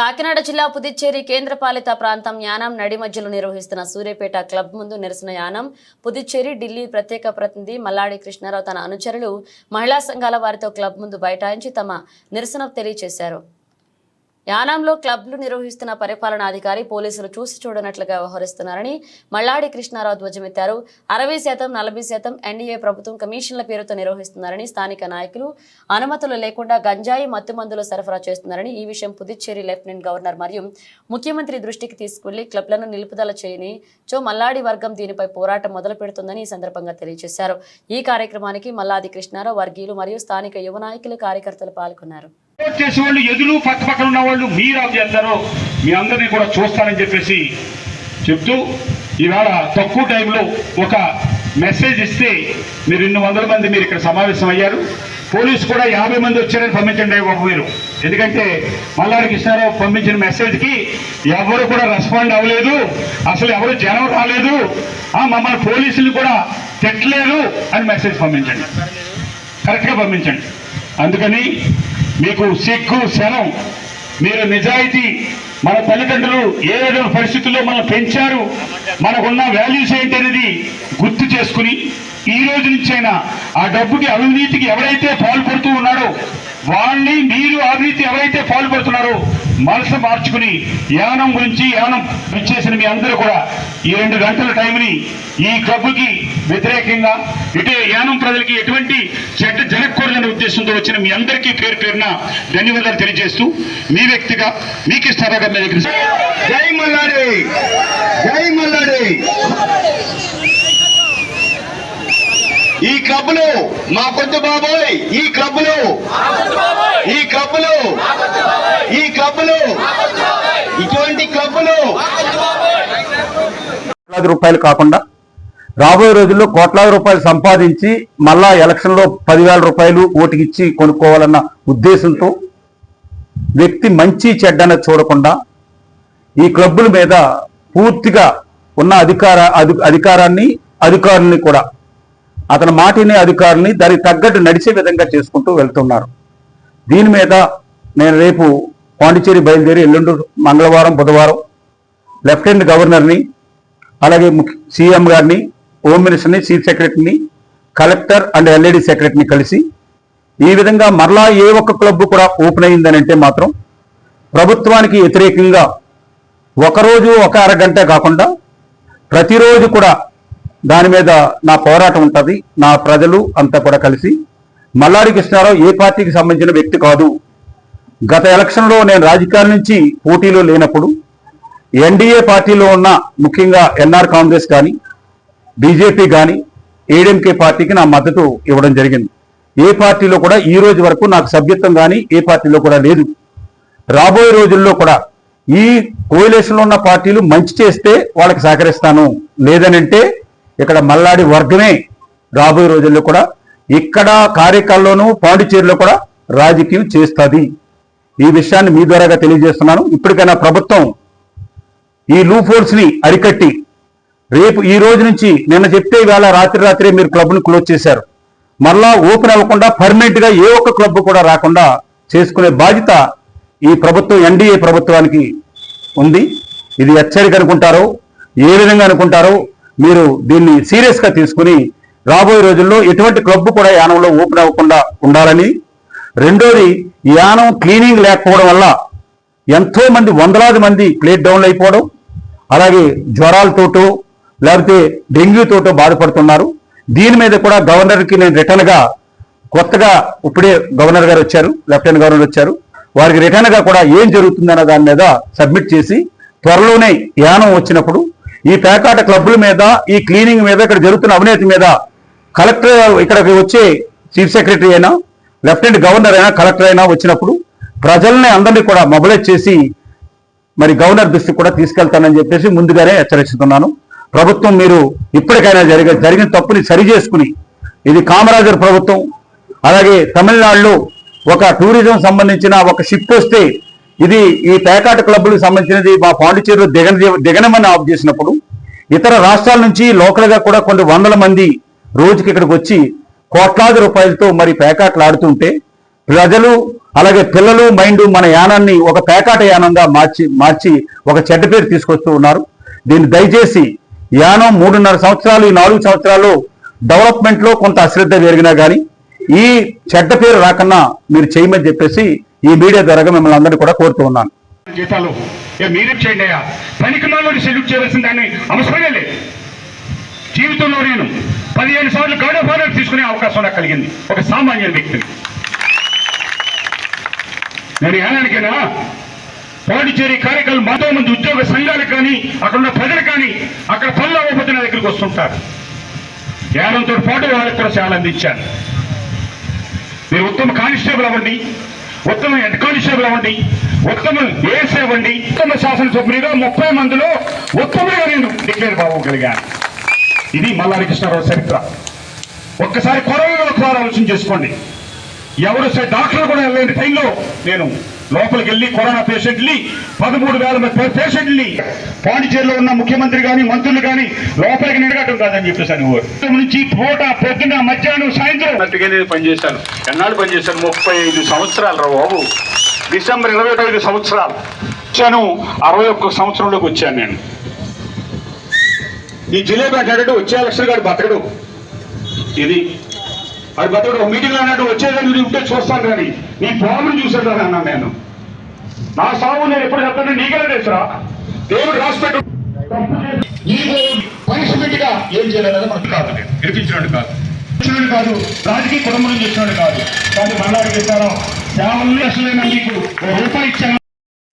కాకినాడ జిల్లా పుదుచ్చేరి కేంద్రపాలిత ప్రాంతం యానం నడి మధ్యలో నిర్వహిస్తున్న సూర్యపేట క్లబ్ ముందు నిరసన యానం. పుదుచ్చేరి ఢిల్లీ ప్రత్యేక ప్రతినిధి మల్లాడి కృష్ణారావు తన అనుచరులు మహిళా సంఘాల వారితో క్లబ్ ముందు బైఠాయించి తమ నిరసన తెలియజేశారు. యానాంలో క్లబ్లు నిర్వహిస్తున్న పరిపాలనాధికారి పోలీసులు చూసి చూడనట్లుగా వ్యవహరిస్తున్నారని మల్లాడి కృష్ణారావు ధ్వజమెత్తారు. అరవై శాతం నలభై శాతం ఎన్డీఏ ప్రభుత్వం కమిషన్ల పేరుతో నిర్వహిస్తున్నారని స్థానిక నాయకులు అనుమతులు లేకుండా గంజాయి మత్తుమందులు సరఫరా చేస్తున్నారని ఈ విషయం పుదుచ్చేరి లెఫ్టినెంట్ గవర్నర్ మరియు ముఖ్యమంత్రి దృష్టికి తీసుకువెళ్ళి క్లబ్లను నిలుపుదల చేయని చో మల్లాడి వర్గం దీనిపై పోరాటం మొదలు పెడుతుందని ఈ సందర్భంగా తెలియజేశారు. ఈ కార్యక్రమానికి మల్లాది కృష్ణారావు వర్గీయులు మరియు స్థానిక యువ నాయకులు కార్యకర్తలు పాల్గొన్నారు. చేసే వాళ్ళు ఎదురు పక్క పక్కన ఉన్న వాళ్ళు మీరు చేస్తారో. మీ అందరినీ కూడా చూస్తానని చెప్పేసి చెప్తూ ఇవాళ తక్కువ టైంలో ఒక మెసేజ్ ఇస్తే మీరు రెండు వందల మంది మీరు ఇక్కడ సమావేశం అయ్యారు. పోలీసు కూడా యాభై మంది వచ్చారని పంపించండి ఒక మీరు. ఎందుకంటే మల్లాడి కృష్ణారావు పంపించిన మెసేజ్కి ఎవరు కూడా రెస్పాండ్ అవ్వలేదు. అసలు ఎవరు జనం రాలేదు. మమ్మల్ని పోలీసులు కూడా తిట్టలేదు అని మెసేజ్ పంపించండి. కరెక్ట్గా పంపించండి. అందుకని మీకు సిగ్గు శనం మీరు నిజాయితీ మన తల్లిదండ్రులు ఏ విధమైన పరిస్థితుల్లో మనం పెంచారు మనకున్న వాల్యూస్ ఏంటి అనేది గుర్తు చేసుకుని ఈ రోజు నుంచైనా ఆ డబ్బుకి అవినీతికి ఎవరైతే పాల్పడుతూ ఉన్నాడో వాళ్ళని మీరు అవినీతి ఎవరైతే పాల్పడుతున్నారో మనసు మార్చుకుని యానం గురించి యానం ఇచ్చేసిన మీ అందరూ కూడా ఈ రెండు గంటల టైంని ఈ క్లబ్కి వ్యతిరేకంగా ఇటు యానం ప్రజలకి ఎటువంటి చెడ్డ జరగకూడదనే ఉద్దేశంతో వచ్చిన మీ అందరికీ పేరు పేరున ధన్యవాదాలు తెలియజేస్తూ మీ వ్యక్తిగా మీకు ఇస్తారా గారి దగ్గర జై మల్లాడి! జై మల్లాడి! ఈ క్లబ్లు మా పొద్దు బాబోయ్ ఈ క్లబ్లు ఈ క్లబ్లు ఈ క్లబ్లు ఇటువంటి క్లబ్లు. కోట్లాది రూపాయలు కాకుండా రాబోయే రోజుల్లో కోట్లాది రూపాయలు సంపాదించి మళ్ళా ఎలక్షన్లో పదివేల రూపాయలు ఓటుకిచ్చి కొనుక్కోవాలన్న ఉద్దేశంతో వ్యక్తి మంచి చెడ్డన చూడకుండా ఈ క్లబ్బుల మీద పూర్తిగా ఉన్న అధికార అధికారాన్ని అధికారుల్ని కూడా అతని మాటిని అధికారుల్ని దానికి తగ్గట్టు నడిచే విధంగా చేసుకుంటూ వెళ్తున్నారు. దీని మీద నేను రేపు పాండిచేరి బయలుదేరి ఎల్లుండి మంగళవారం బుధవారం లెఫ్టినెంట్ గవర్నర్ని అలాగే ముఖ్య సీఎం గారిని హోమ్ మినిస్టర్ని చీఫ్ సెక్రటరీని కలెక్టర్ అండ్ ఎల్ఈడి సెక్రటరీని కలిసి ఈ విధంగా మరలా ఏ ఒక్క క్లబ్ కూడా ఓపెన్ అయిందని అంటే మాత్రం ప్రభుత్వానికి వ్యతిరేకంగా ఒకరోజు ఒక అరగంట కాకుండా ప్రతిరోజు కూడా దాని మీద నా పోరాటం ఉంటుంది. నా ప్రజలు అంతా కూడా కలిసి మల్లారి కృష్ణారావు ఏ పార్టీకి సంబంధించిన వ్యక్తి కాదు గత ఎలక్షన్లో నేను రాజకీయాల నుంచి పోటీలో లేనప్పుడు ఎన్డీఏ పార్టీలో ఉన్న ముఖ్యంగా ఎన్ఆర్ కాంగ్రెస్ కానీ బీజేపీ కానీ ఏడీఎంకే పార్టీకి నా మద్దతు ఇవ్వడం జరిగింది. ఏ పార్టీలో కూడా ఈ రోజు వరకు నాకు సభ్యత్వం కానీ ఏ పార్టీలో కూడా లేదు. రాబోయే రోజుల్లో కూడా ఈ కోయిలేషన్లో ఉన్న పార్టీలు మంచి చేస్తే వాళ్ళకి సహకరిస్తాను. లేదనంటే ఇక్కడ మల్లాడి వర్గమే రాబోయే రోజుల్లో కూడా ఇక్కడ కార్యకాల్లోనూ పాండిచేరిలో కూడా రాజకీయం చేస్తుంది. ఈ విషయాన్ని మీ ద్వారాగా తెలియజేస్తున్నాను. ఇప్పటికైనా ప్రభుత్వం ఈ లూఫోల్స్ని అరికట్టి రేపు ఈ రోజు నుంచి నిన్న చెప్తే ఇవాళ రాత్రి రాత్రి మీరు క్లబ్ను క్లోజ్ చేశారు. మరలా ఓపెన్ అవ్వకుండా పర్మనెంట్గా ఏ ఒక్క క్లబ్ కూడా రాకుండా చేసుకునే బాధ్యత ఈ ప్రభుత్వం ఎన్డీఏ ప్రభుత్వానికి ఉంది. ఇది హెచ్చరిక అనుకుంటారో. ఏ విధంగా అనుకుంటారో? మీరు దీన్ని సీరియస్గా తీసుకుని రాబోయే రోజుల్లో ఎటువంటి క్లబ్ కూడా యానంలో ఓపెన్ అవ్వకుండా ఉండాలని రెండోది యానం క్లీనింగ్ లేకపోవడం వల్ల ఎంతో మంది వందలాది మంది ప్లేట్ డౌన్లు అయిపోవడం అలాగే జ్వరాలతోటో లేకపోతే డెంగ్యూతోటో బాధపడుతున్నారు. దీని మీద కూడా గవర్నర్కి నేను రిటర్న్గా కొత్తగా ఇప్పుడే గవర్నర్ గారు వచ్చారు లెఫ్టినెంట్ గవర్నర్ వచ్చారు. వారికి రిటర్న్గా కూడా ఏం జరుగుతుందన్న దాని మీద సబ్మిట్ చేసి త్వరలోనే యానం వచ్చినప్పుడు ఈ పేకాట క్లబ్ల మీద ఈ క్లీనింగ్ మీద ఇక్కడ జరుగుతున్న అవినీతి మీద కలెక్టర్ ఇక్కడికి వచ్చే చీఫ్ సెక్రటరీ అయినా లెఫ్టినెంట్ గవర్నర్ అయినా కలెక్టర్ అయినా వచ్చినప్పుడు ప్రజల్ని అందరినీ కూడా మొబలైజ్ చేసి మరి గవర్నర్ దృష్టికి కూడా తీసుకెళ్తానని చెప్పేసి ముందుగానే హెచ్చరిస్తున్నాను. ప్రభుత్వం మీరు ఇప్పటికైనా జరిగే జరిగిన తప్పుని సరి చేసుకుని ఇది కామరాజర్ ప్రభుత్వం అలాగే తమిళనాడులో ఒక టూరిజం సంబంధించిన ఒక షిప్ వస్తే ఇది ఈ పేకాట క్లబ్లకు సంబంధించినది మా పాండిచేరిలో దిగన దిగనమని ఆఫ్ చేసినప్పుడు ఇతర రాష్ట్రాల నుంచి లోకల్గా కూడా కొన్ని వందల మంది రోజుకి ఇక్కడికి వచ్చి కోట్లాది రూపాయలతో మరి పేకాట్లాడుతుంటే ప్రజలు అలాగే పిల్లలు మైండ్ మన యానాన్ని ఒక పేకాట యానంగా మార్చి మార్చి ఒక చెడ్డ పేరు తీసుకొస్తూ ఉన్నారు. దీన్ని దయచేసి యానం మూడున్నర సంవత్సరాలు ఈ నాలుగు సంవత్సరాలు డెవలప్మెంట్లో కొంత అశ్రద్ధ పెరిగినా కానీ ఈ చెడ్డ పేరు రాకన్నా మీరు చేయమని చెప్పేసి ఈ మీడియా ద్వారా మిమ్మల్ని అందరినీ కూడా కోరుతూ ఉన్నాను. జీతాలు మీరే చేయండి అయ్యా? పనికి సెల్యూట్ చేయవలసిన దాన్ని అవసరమే లేదు. జీవితంలో నేను పదిహేను సార్లు గాడ్ ఆఫ్ ఆనర్ తీసుకునే అవకాశం నాకు కలిగింది. ఒక సామాన్య వ్యక్తిని నేను ఏనానికైనా పాండిచేరి కార్యక్రమం ఎంతో మంది ఉద్యోగ సంఘాలు కానీ అక్కడ ఉన్న ప్రజలు కానీ అక్కడ పనులు అవ్వకపోతే నా దగ్గరికి వస్తుంటారు. యానంతో పాటు వాళ్ళకి కూడా సేవలు అందించాను మీరు ఉత్తమ కానిస్టేబుల్ అవ్వండి ఉత్తమ హెడ్ కానిస్టేబుల్ అవ్వండి ఉత్తమ ఏఎస్ అవ్వండి ఉత్తమ శాసనసభ్యునిగా ముప్పై మందిలో ఉత్తమంగా నేను డిక్లేర్ బాగోగలిగాను ఇది మల్లారి కృష్ణారావు చరిత్ర. ఒక్కసారి కరోనా ఒకసారి ఆలోచన చేసుకోండి. ఎవరు సరే డాక్టర్ కూడా వెళ్ళలేని టైంలో నేను లోపలికి వెళ్ళి కరోనా పేషెంట్ని పదమూడు వేల మంది పేషెంట్ని పాండిచేరిలో ఉన్న ముఖ్యమంత్రి కానీ మంత్రులు కానీ లోపలికి నిడగటం కాదని చెప్పేసాను నుంచి పూట పొద్దున మధ్యాహ్నం సాయంత్రం అన్నట్టుగా నేను పనిచేశాను. ఎన్నాళ్ళు పనిచేశాను? ముప్పై ఐదు సంవత్సరాలు రా బాబు. డిసెంబర్ ఇరవై ఐదు సంవత్సరాలు. వచ్చాను అరవై ఒక్క సంవత్సరంలోకి వచ్చాను నేను. ఈ జిలేబీ అంటాడు వచ్చే ఎలక్షన్ గారు బతకడు. ఇది. అది బతకడు ఒక మీటింగ్ అన్నట్టు వచ్చేదాన్ని నువ్వు ఉంటే చూస్తాను కానీ నీ ప్రాబ్లం చూసాడు అని అన్నాను నేను. నా సాగు నేను ఎప్పుడు చెప్తాను నీకే తెలుసురా? దేవుడు రాసిపెట్టు నీకు పనిష్మెంట్గా ఏం చేయాలనేది మనకు కాదు. గెలిపించినట్టు కాదు. కాదు. రాజకీయ కుటుంబం చేసినట్టు కాదు. కానీ మళ్ళీ చేశాను సేవల్ని అసలు నీకు రూపాయి ఇచ్చాను.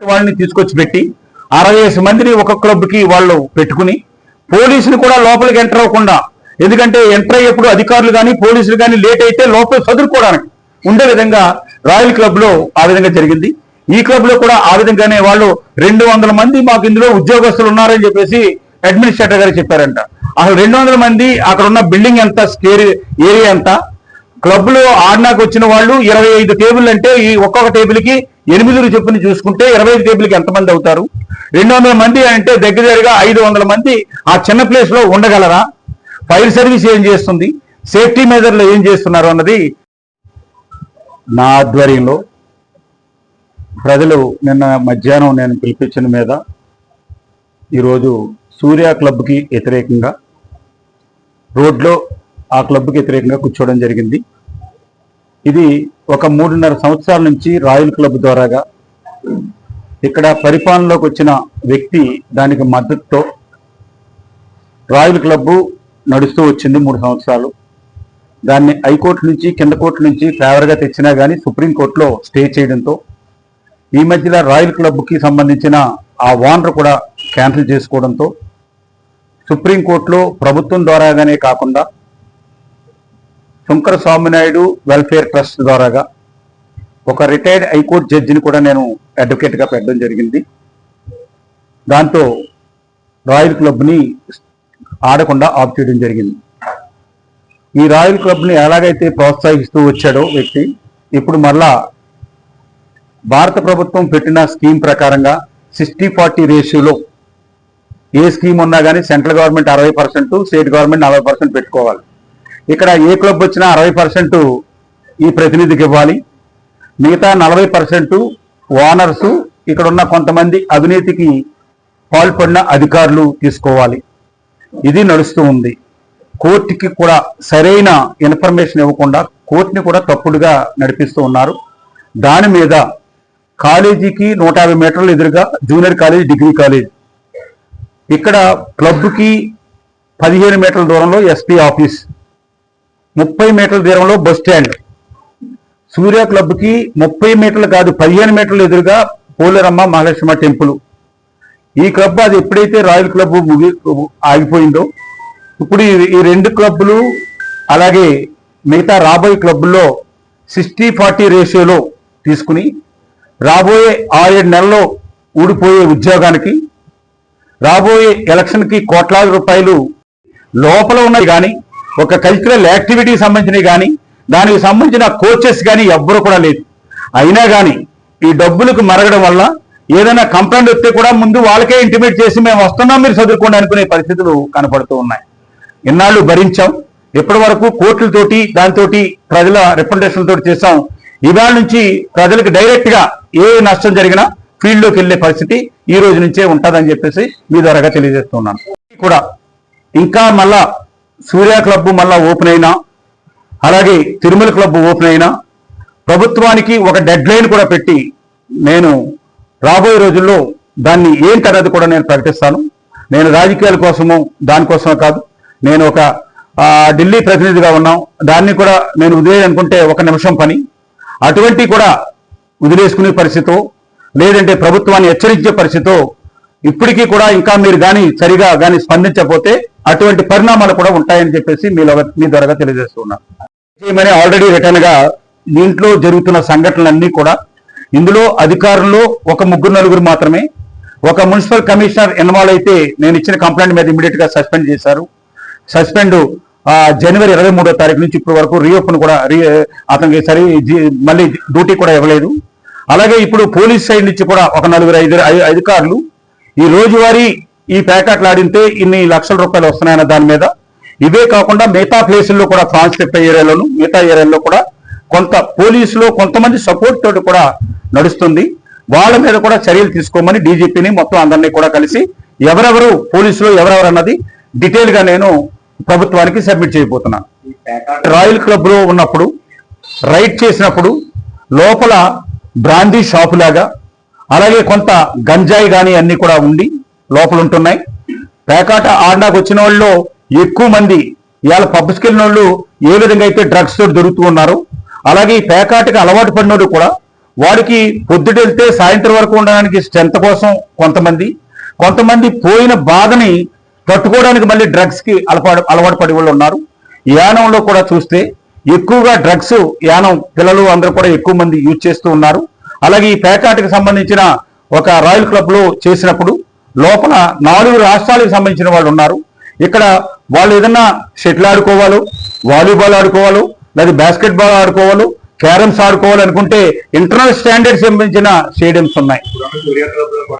వాళ్ళని తీసుకొచ్చి పెట్టి అరవై మందిని ఒక క్లబ్కి వాళ్ళు పెట్టుకుని పోలీసులు కూడా లోపలికి ఎంటర్ అవ్వకుండా ఎందుకంటే ఎంటర్ అయ్యేప్పుడు అధికారులు కానీ పోలీసులు కానీ లేట్ అయితే లోపల చదువుకోవడానికి ఉండే విధంగా రాయల్ క్లబ్లో ఆ విధంగా జరిగింది. ఈ క్లబ్లో కూడా ఆ విధంగానే వాళ్ళు రెండు వందల మంది మాకు ఇందులో ఉద్యోగస్తులు ఉన్నారని చెప్పేసి అడ్మినిస్ట్రేటర్ గారు చెప్పారంట. అసలు రెండు వందల మంది అక్కడ ఉన్న బిల్డింగ్ ఎంత స్కేర్ ఏరియా ఎంత? క్లబ్లో ఆడినాకు వచ్చిన వాళ్ళు ఇరవై ఐదు టేబుల్ అంటే ఈ ఒక్కొక్క టేబుల్కి ఎనిమిది చెప్పుని చూసుకుంటే ఇరవై ఐదు టేబుల్కి ఎంతమంది అవుతారు? రెండు వందల మంది అంటే దగ్గర దగ్గరగా ఐదు వందల మంది ఆ చిన్న ప్లేస్లో ఉండగలరా? ఫైర్ సర్వీస్ ఏం చేస్తుంది? సేఫ్టీ మెజర్లు ఏం చేస్తున్నారు అన్నది నా ఆధ్వర్యంలో ప్రజలు నిన్న మధ్యాహ్నం నేను పిలిపించిన మీద ఈరోజు సూర్య క్లబ్కి వ్యతిరేకంగా రోడ్లో ఆ క్లబ్కి వ్యతిరేకంగా కూర్చోవడం జరిగింది. ఇది ఒక మూడున్నర సంవత్సరాల నుంచి రాయల్ క్లబ్ ద్వారాగా ఇక్కడ పరిపాలనలోకి వచ్చిన వ్యక్తి దానికి మద్దతుతో రాయల్ క్లబ్బు నడుస్తూ వచ్చింది మూడు సంవత్సరాలు. దాన్ని హైకోర్టు నుంచి కింద కోర్టు నుంచి ఫేవర్గా తెచ్చినా కానీ సుప్రీంకోర్టులో స్టే చేయడంతో ఈ మధ్యలో రాయల్ క్లబ్కి సంబంధించిన ఆ ఓనర్ కూడా క్యాన్సిల్ చేసుకోవడంతో సుప్రీంకోర్టులో ప్రభుత్వం ద్వారాగానే కాకుండా శంకర స్వామినాయుడు వెల్ఫేర్ ట్రస్ట్ ద్వారాగా ఒక రిటైర్డ్ హైకోర్టు జడ్జిని కూడా నేను అడ్వకేట్గా పెట్టడం జరిగింది. దాంతో రాయల్ క్లబ్ని ఆడకుండా ఆఫ్ చేయడం జరిగింది. ఈ రాయల్ క్లబ్ని ఎలాగైతే ప్రోత్సహిస్తూ వచ్చాడో వ్యక్తి ఇప్పుడు మరలా భారత ప్రభుత్వం పెట్టిన స్కీమ్ ప్రకారంగా సిక్స్టీ ఫార్టీ రేషియోలో ఏ స్కీమ్ ఉన్నా కానీ సెంట్రల్ గవర్నమెంట్ అరవై పర్సెంట్ స్టేట్ గవర్నమెంట్ నలభై పర్సెంట్ పెట్టుకోవాలి. ఇక్కడ ఏ క్లబ్ వచ్చినా అరవై పర్సెంట్ ఈ ప్రతినిధికి ఇవ్వాలి. మిగతా నలభై పర్సెంట్ ఓనర్సు ఇక్కడ ఉన్న కొంతమంది అవినీతికి పాల్పడిన అధికారులు తీసుకోవాలి. ఇది నడుస్తూ ఉంది. కోర్టుకి కూడా సరైన ఇన్ఫర్మేషన్ ఇవ్వకుండా కోర్టుని కూడా తప్పుడుగా నడిపిస్తూ ఉన్నారు. దాని మీద కాలేజీకి నూట యాభై మీటర్లు ఎదురుగా జూనియర్ కాలేజ్ డిగ్రీ కాలేజ్. ఇక్కడ క్లబ్కి పదిహేను మీటర్ల దూరంలో ఎస్పీ ఆఫీస్ ముప్పై మీటర్ల దూరంలో బస్ స్టాండ్. సూర్య క్లబ్కి ముప్పై మీటర్లు కాదు పదిహేను మీటర్ల ఎదురుగా పోలేరమ్మ మహాలక్ష్మ టెంపుల్. ఈ క్లబ్ అది ఎప్పుడైతే రాయల్ క్లబ్ ముగి ఆగిపోయిందో ఇప్పుడు ఈ- రెండు క్లబ్బులు అలాగే మిగతా రాబోయే క్లబ్బుల్లో సిక్స్టీ ఫార్టీ రేషియోలో తీసుకుని రాబోయే ఆరేడు నెలల్లో ఊడిపోయే ఉద్యోగానికి రాబోయే ఎలక్షన్కి కోట్లాది రూపాయలు లోపల ఉన్నవి కానీ ఒక కల్చరల్ యాక్టివిటీకి సంబంధించినవి కానీ దానికి సంబంధించిన కోచెస్ కానీ ఎవ్వరు కూడా లేదు అయినా కానీ ఈ డబ్బులకు మరగడం వల్ల ఏదైనా కంప్లైంట్ వస్తే కూడా ముందు వాళ్ళకే ఇంటిమేట్ చేసి మేము వస్తున్నాం మీరు చదువుకోండి అనుకునే పరిస్థితులు కనపడుతూ ఉన్నాయి. ఇన్నాళ్ళు భరించాం. ఎప్పటి వరకు కోర్టులతోటి దాంతో ప్రజల రిప్రజెంటేషన్ తోటి చేసాం ఇవాళ నుంచి ప్రజలకు డైరెక్ట్గా ఏ నష్టం జరిగినా ఫీల్డ్లోకి వెళ్ళే వెళ్ళే పరిస్థితి ఈ రోజు నుంచే ఉంటుందని చెప్పేసి మీ ద్వారాగా తెలియజేస్తున్నాను. కూడా ఇంకా మళ్ళా సూర్య క్లబ్ మళ్ళా ఓపెన్ అయినా అలాగే తిరుమల క్లబ్ ఓపెన్ అయినా ప్రభుత్వానికి ఒక డెడ్ లైన్ కూడా పెట్టి నేను రాబోయే రోజుల్లో దాన్ని ఏంటన్నది కూడా నేను ప్రకటిస్తాను. నేను రాజకీయాల కోసము దానికోసమే కాదు నేను ఒక ఢిల్లీ ప్రతినిధిగా ఉన్నాం. దాన్ని కూడా నేను వదిలేయాలనుకుంటే ఒక నిమిషం పని. అటువంటి కూడా వదిలేసుకునే పరిస్థితో లేదంటే ప్రభుత్వాన్ని హెచ్చరించే పరిస్థితో ఇప్పటికీ కూడా ఇంకా మీరు కానీ సరిగా కానీ స్పందించకపోతే అటువంటి పరిణామాలు కూడా ఉంటాయని చెప్పేసి మీలో మీ ద్వారా తెలియజేస్తున్నాను ఆల్రెడీ రిటర్న్గా దీంట్లో జరుగుతున్న సంఘటనలన్నీ కూడా ఇందులో అధికారుల్లో ఒక ముగ్గురు నలుగురు మాత్రమే. ఒక మున్సిపల్ కమిషనర్ ఇన్వాల్వ్ అయితే నేను ఇచ్చిన కంప్లైంట్ మీద ఇమీడియట్గా సస్పెండ్ చేశారు. సస్పెండ్ జనవరి ఇరవై మూడో తారీఖు నుంచి ఇప్పటి వరకు రీఓపెన్ కూడా రీ అతనికి సరి మళ్ళీ డ్యూటీ కూడా ఇవ్వలేదు. అలాగే ఇప్పుడు పోలీస్ సైడ్ నుంచి కూడా ఒక నలుగురు ఐదు ఐ- అధికారులు ఈ రోజువారీ ఈ ప్యాకెట్లు ఆడితే ఇన్ని లక్షల రూపాయలు వస్తున్నాయన్న దాని మీద. ఇవే కాకుండా మిగతా ప్లేసుల్లో కూడా ట్రాన్స్క్రిప్ట్ ఏరియాలోను మిగతా ఏరియాలో కూడా కొంత పోలీసులో కొంతమంది సపోర్ట్ తోటి కూడా నడుస్తుంది. వాళ్ళ మీద కూడా చర్యలు తీసుకోమని డీజీపీని మొత్తం అందరినీ కూడా కలిసి ఎవరెవరు పోలీసులు ఎవరెవరు అన్నది డీటెయిల్గా నేను ప్రభుత్వానికి సబ్మిట్ చేయబోతున్నాను రాయల్ క్లబ్లో ఉన్నప్పుడు రైడ్ చేసినప్పుడు లోపల బ్రాందీ షాపు లాగా అలాగే కొంత గంజాయి కానీ అన్ని కూడా ఉండి లోపల ఉంటున్నాయి పేకాట ఆడడానికి వచ్చిన వాళ్ళు ఎక్కువ మంది ఇవాళ పబ్స్కి వెళ్ళిన వాళ్ళు ఏ విధంగా అయితే డ్రగ్స్ తోటి దొరుకుతూ ఉన్నారు అలాగే ఈ పేకాటకి అలవాటు పడినోడు కూడా వాడికి పొద్దుట వెళ్తే సాయంత్రం వరకు ఉండడానికి స్ట్రెంత్ కోసం కొంతమంది కొంతమంది పోయిన బాధని తట్టుకోవడానికి మళ్ళీ డ్రగ్స్కి అలవాటు అలవాటు పడి వాళ్ళు ఉన్నారు. యానంలో కూడా చూస్తే ఎక్కువగా డ్రగ్స్ యానం పిల్లలు అందరూ కూడా ఎక్కువ మంది యూజ్ చేస్తూ ఉన్నారు. అలాగే ఈ పేకాటకి సంబంధించిన ఒక రాయల్ క్లబ్లో చేసినప్పుడు లోపల నాలుగు రాష్ట్రాలకు సంబంధించిన వాళ్ళు ఉన్నారు. ఇక్కడ వాళ్ళు ఏదన్నా షటిల్ ఆడుకోవాలో వాలీబాల్ ఆడుకోవాలో లేదా బాస్కెట్ బాల్ ఆడుకోవాలి క్యారమ్స్ ఆడుకోవాలి అనుకుంటే ఇంటర్నల్ స్టాండర్డ్స్ సంబంధించిన స్టేడియంస్ ఉన్నాయి.